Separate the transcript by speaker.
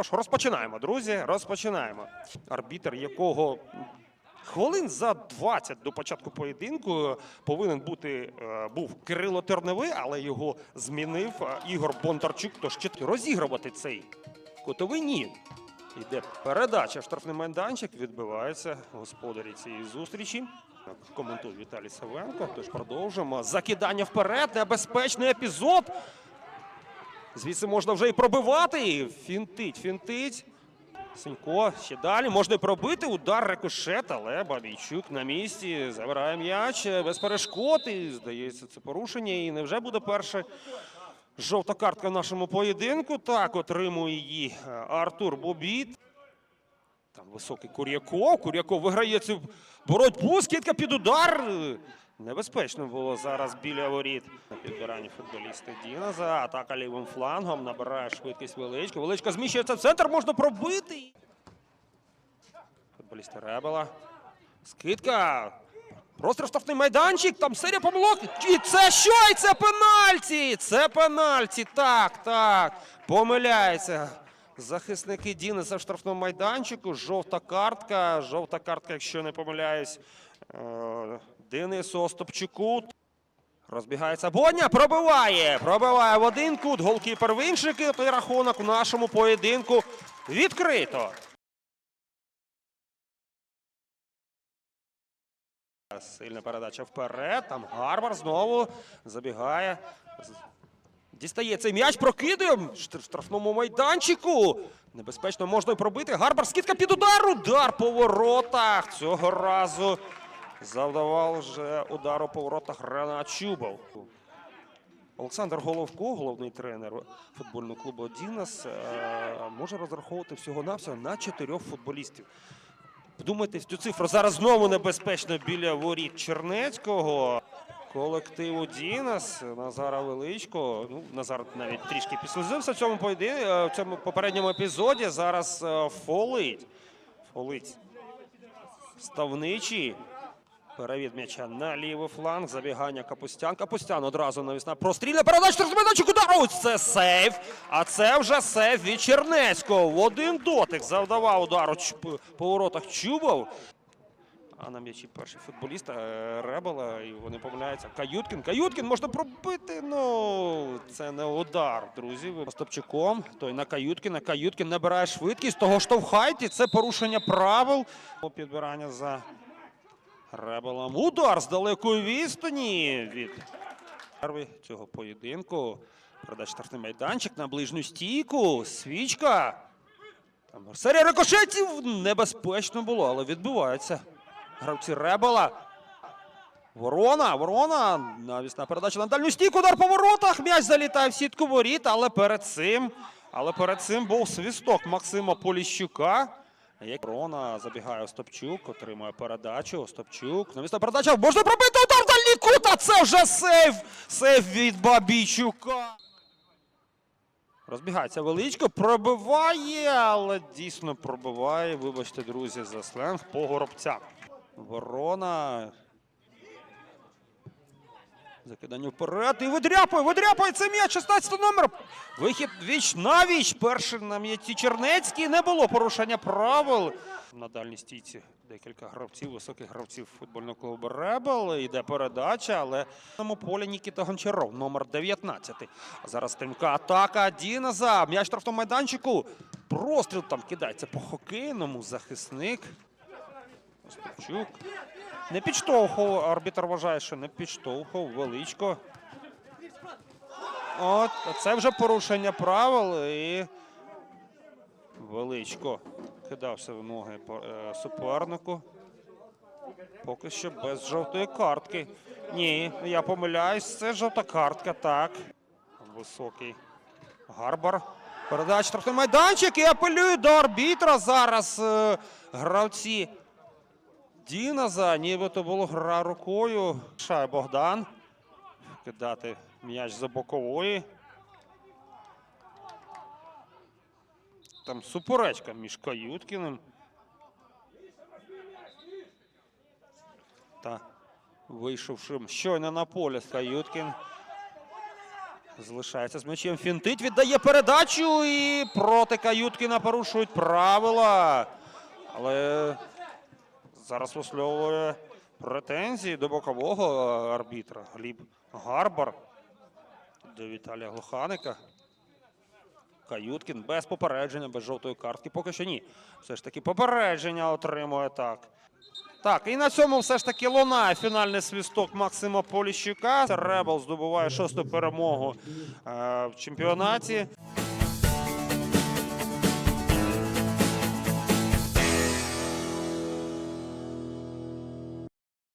Speaker 1: Тож розпочинаємо, друзі. Розпочинаємо. Арбітр, якого хвилин за 20 до початку поєдинку повинен бути е, був Кирило Терневий, але його змінив е, Ігор Бондарчук. Тож чітко розігрувати цей котовий ні. Йде передача штрафний майданчик. Відбиваються господарі цієї зустрічі. Коментує Віталій Савенко. Тож продовжимо. Закидання вперед. Небезпечний епізод. Звідси можна вже і пробивати. Фінтить, фінтить. Сенько ще далі. Можна і пробити. Удар рикошет, але Бабійчук на місці. Забирає м'яч без перешкод. І здається, це порушення. І невже буде перша жовта картка в нашому поєдинку? Так, отримує її е, Артур Бобіт. Там високий Кур'яков. Кур'яков виграє цю боротьбу. Скидка під удар. Небезпечно було зараз біля воріт. На футболісти Діназа. Атака лівим флангом. Набирає швидкість величко. Величко зміщується в центр. Можна пробити. Футболісти Ребела. Скидка. Простріл штрафний майданчик. Там серія помилок. І це що? І це пенальті! Це пенальті. Так, так. Помиляється. Захисники Дінеса в штрафному майданчику. Жовта картка. Жовта картка, якщо не помиляюсь. Денису Остапчуку. Розбігається Боня, пробиває. Пробиває в один кут. Голкіпер в інший кут. Рахунок у нашому поєдинку відкрито. Сильна передача вперед. Там Гарвар знову забігає. Дістає цей м'яч, прокидує в штрафному майданчику. Небезпечно можна й пробити. Гарбар скидка під удар. Удар по воротах. Цього разу завдавав вже удару по воротах Ренат Чубов. Олександр Головко, головний тренер футбольного клубу Дінас, е, може розраховувати всього-навсього на чотирьох футболістів. Вдумайтесь в цю цифру. Зараз знову небезпечно біля воріт Чернецького. Колективу Дінас, Назара Величко. Ну, Назар навіть трішки підслузився в цьому поєдин... е, в цьому попередньому епізоді. Зараз е, фолить. Фолить. Ставничий. Перевід м'яча на лівий фланг. Забігання Капустян. Капустян одразу навісна. Прострільна передача розміночок удару. Це сейф. А це вже сейф від Чернецького. В один дотик завдавав удару по воротах Чубов. А на м'ячі перший футболіст е, Ребела, і вони помиляються. Каюткін. Каюткін можна пробити. Ну це не удар, друзі. Остапчуком. Той на Каюткіна. Каюткін набирає швидкість. Того штовхайте. Це порушення правил. Підбирання за Ребелом. Удар з далекої відстані від перший цього поєдинку. Передача штрафний майданчик на ближню стійку. Свічка. Там серія рикошетів небезпечно було, але відбувається. Гравці Ребела. Ворона, ворона. Навісна передача на дальню стійку. Удар по воротах. М'яч залітає в сітку воріт, але перед цим. Але перед цим був свісток Максима Поліщука. Як Ворона забігає Остапчук, отримує передачу. Остапчук. Навісна передача. Можна пробити удар дальній кут, це вже сейф. Сейф від Бабійчука. Розбігається величко, пробиває, але дійсно пробиває. Вибачте, друзі, за сленг по горобця. Ворона. Закидання вперед і видряпує, видряпує це м'яч, 16 номер. Вихід віч на віч. Перший на м'яці Чернецький. Не було порушення правил. На дальній стійці декілька гравців, високих гравців футбольного клубу Ребел. Йде передача, але цьому полі Нікіта Гончаров, номер 19. А зараз стрімка атака Діназа. М'яч штрафному майданчику. Простріл там кидається по хокейному. Захисник. Остапчук. Не підштовхував. Арбітр вважає, що не підштовхував. Величко. От, це вже порушення правил і величко кидався в ноги е, супернику. Поки що без жовтої картки. Ні, я помиляюсь, це жовта картка, так. Високий Гарбар. Передача штрафний майданчик і апелює до арбітра зараз е, гравці Діназа. Нібито було гра рукою. Шай Богдан. Кидати м'яч за бокової. Там суперечка між Каюткіним. Та вийшовшим щойно на поле Каюткін Залишається з м'ячем. Фінтить, віддає передачу і проти Каюткіна порушують правила. Але зараз висловлює претензії до бокового арбітра. Гліб Гарбар до Віталія Глуханика. Каюткін без попередження, без жовтої картки. Поки що ні. Все ж таки попередження отримує так. Так, і на цьому все ж таки лунає фінальний свісток Максима Поліщука. Ребел здобуває шосту перемогу е, в чемпіонаті.